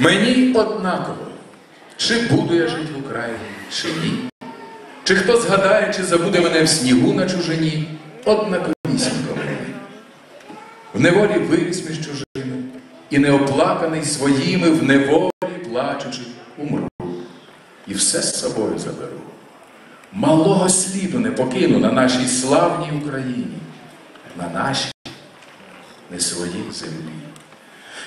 Мені однаково, чи буду я жити в Україні, чи ні. Чи хто згадає, чи забуде мене в снігу на чужині, однаковісінько мені. В неволі виріс між чужими, і неоплаканий своїми в неволі плачучи, умру. І все з собою заберу. Малого сліду не покину на нашій славній Україні, на нашій не своїй землі.